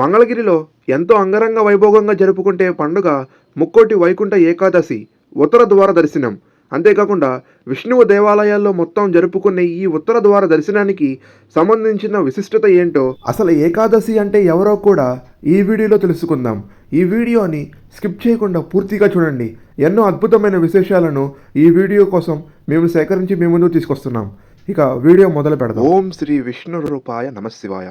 మంగళగిరిలో ఎంతో అంగరంగ వైభోగంగా జరుపుకుంటే పండుగ ముక్కోటి వైకుంఠ ఏకాదశి ఉత్తర ద్వార దర్శనం. అంతేకాకుండా విష్ణువు దేవాలయాల్లో మొత్తం జరుపుకునే ఈ ఉత్తర ద్వార దర్శనానికి సంబంధించిన విశిష్టత ఏంటో అసలు ఏకాదశి అంటే ఎవరో కూడా ఈ వీడియోలో తెలుసుకుందాం. ఈ వీడియోని స్కిప్ చేయకుండా పూర్తిగా చూడండి. ఎన్నో అద్భుతమైన విశేషాలను ఈ వీడియో కోసం మేము సేకరించి మీ ముందు తీసుకొస్తున్నాం. ఇక వీడియో మొదలు పెడదాం. ఓం శ్రీ విష్ణు రూపాయ నమశివాయ.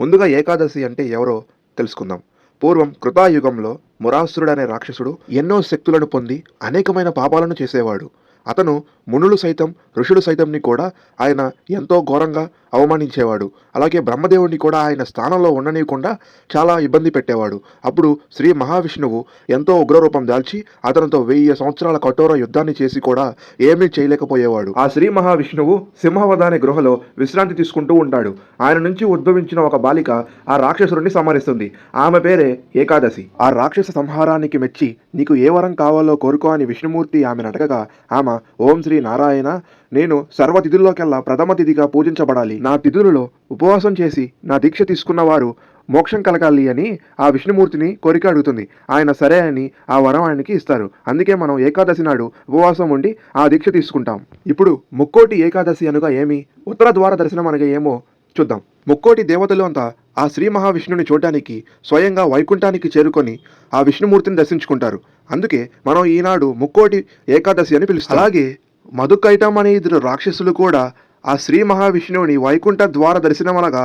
ముందుగా ఏకాదశి అంటే ఎవరో తెలుసుకుందాం. పూర్వం కృతాయుగంలో మురాసురుడు అనే రాక్షసుడు ఎన్నో శక్తులను పొంది అనేకమైన పాపాలను చేసేవాడు. అతను మునులు సైతం ఋషులు సైతంని కూడా ఆయన ఎంతో ఘోరంగా అవమానించేవాడు. అలాగే బ్రహ్మదేవుడిని కూడా ఆయన స్థానంలో ఉండనీయకుండా చాలా ఇబ్బంది పెట్టేవాడు. అప్పుడు శ్రీ మహావిష్ణువు ఎంతో ఉగ్రరూపం దాల్చి అతనితో వెయ్యి సంవత్సరాల కఠోర యుద్ధాన్ని చేసి కూడా ఏమీ చేయలేకపోయేవాడు. ఆ శ్రీ మహావిష్ణువు సింహవద గృహలో విశ్రాంతి తీసుకుంటూ ఉంటాడు. ఆయన నుంచి ఉద్భవించిన ఒక బాలిక ఆ రాక్షసుడిని సంహరిస్తుంది. ఆమె పేరే ఏకాదశి. ఆ రాక్షస సంహారానికి మెచ్చి నీకు ఏ వరం కావాలో కోరుకో అని విష్ణుమూర్తి ఆమెను అడగగా ఆమె ఓం శ్రీ నారాయణ నేను సర్వ తిథుల్లోకెల్లా ప్రథమ తిథిగా పూజించబడాలి. నా తిథులలో ఉపవాసం చేసి నా దీక్ష తీసుకున్న వారు మోక్షం కలగాలి అని ఆ విష్ణుమూర్తిని కోరిక అడుగుతుంది. ఆయన సరే అని ఆ వరం ఆయనకి ఇస్తారు. అందుకే మనం ఏకాదశి నాడు ఉపవాసం ఉండి ఆ దీక్ష తీసుకుంటాం. ఇప్పుడు ముక్కోటి ఏకాదశి అనగా ఏమి? ఉత్తర ద్వార దర్శనం అనగా ఏమో చూద్దాం. ముక్కోటి దేవతలు అంతా ఆ శ్రీ మహావిష్ణుని చూడటానికి స్వయంగా వైకుంఠానికి చేరుకొని ఆ విష్ణుమూర్తిని దర్శించుకుంటారు. అందుకే మనం ఈనాడు ముక్కోటి ఏకాదశి అని పిలుస్తాం. అలాగే మధుకైటం అనే ఇద్దరు రాక్షసులు కూడా ఆ శ్రీ మహావిష్ణువుని వైకుంఠ ద్వార దర్శనం అనగా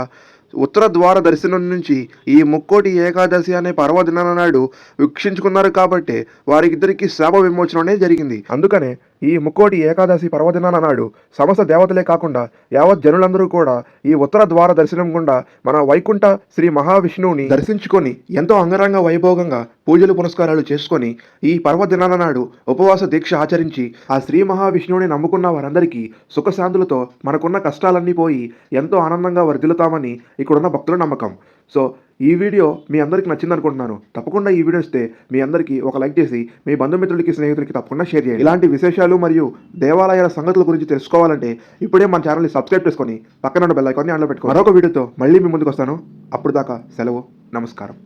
ఉత్తర ద్వార దర్శనం నుంచి ఈ ముక్కోటి ఏకాదశి అనే పర్వదినాల నాడు వీక్షించుకున్నారు కాబట్టి వారికిద్దరికి శాప విమోచన అనేది జరిగింది. అందుకనే ఈ ముక్కోటి ఏకాదశి పర్వదినాల నాడు సమస్త దేవతలే కాకుండా యావత్ జనులందరూ కూడా ఈ ఉత్తర ద్వార దర్శనం గుండా మన వైకుంఠ శ్రీ మహావిష్ణువుని దర్శించుకొని ఎంతో అంగరంగ వైభోగంగా పూజలు పునస్కారాలు చేసుకొని ఈ పర్వదినాల నాడు ఉపవాస దీక్ష ఆచరించి ఆ శ్రీ మహావిష్ణువుని నమ్ముకున్న వారందరికీ సుఖశాంతులతో మనకున్న కష్టాలన్నీ పోయి ఎంతో ఆనందంగా వర్ధిల్లుతామని ఇక్కడున్న భక్తుల నమ్మకం. సో ఈ వీడియో మీ అందరికీ నచ్చింది అనుకుంటున్నాను. తప్పకుండా ఈ వీడియో ఇస్తే మీ అందరికీ ఒక లైక్ చేసి మీ బంధుమిత్రులకి స్నేహితులకి తప్పకుండా షేర్ చేయండి. ఇలాంటి విశేషాలు మరియు దేవాలయాల సంగతుల గురించి తెలుసుకోవాలంటే ఇప్పుడే మన ఛానల్ని సబ్స్క్రైబ్ చేసుకొని పక్కన ఉన్న బెల్ ఐకాన్ని ఆన్లో పెట్టుకో మరొక వీడియోతో మళ్ళీ మీ ముందుకు వస్తాను. అప్పుడు దాకా సెలవు నమస్కారం.